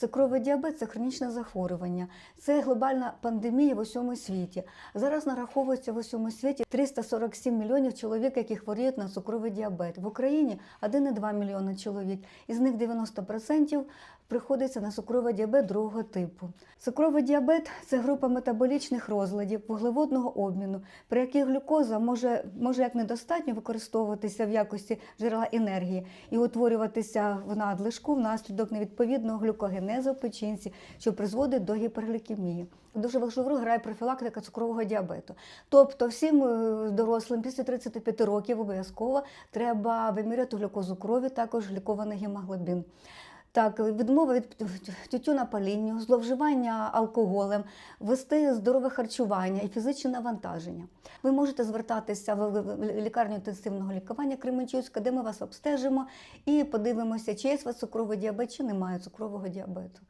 Цукровий діабет це хронічне захворювання, це глобальна пандемія в усьому світі. Зараз нараховується в усьому світі 347 мільйонів чоловік, які хворіють на цукровий діабет. В Україні 1,2 мільйони чоловік, із них 90% приходиться на цукровий діабет другого типу. Цукровий діабет це група метаболічних розладів вуглеводного обміну, при яких глюкоза може, може як недостатньо використовуватися в якості джерела енергії і утворюватися в надлишку внаслідок невідповідного глюкогенезу в що призводить до гіперглікемії. Дуже важливу роль грає профілактика цукрового діабету. Тобто, всім е, дорослим після 35 років обов'язково треба виміряти глюкозу крові, також глікований гемоглобін. Так, відмова від тютюнопалінню, зловживання алкоголем, вести здорове харчування і фізичне навантаження. Ви можете звертатися в лікарню інтенсивного лікування Кременчуцька, де ми вас обстежимо і подивимося, чи є у вас цукровий діабет, чи немає цукрового діабету.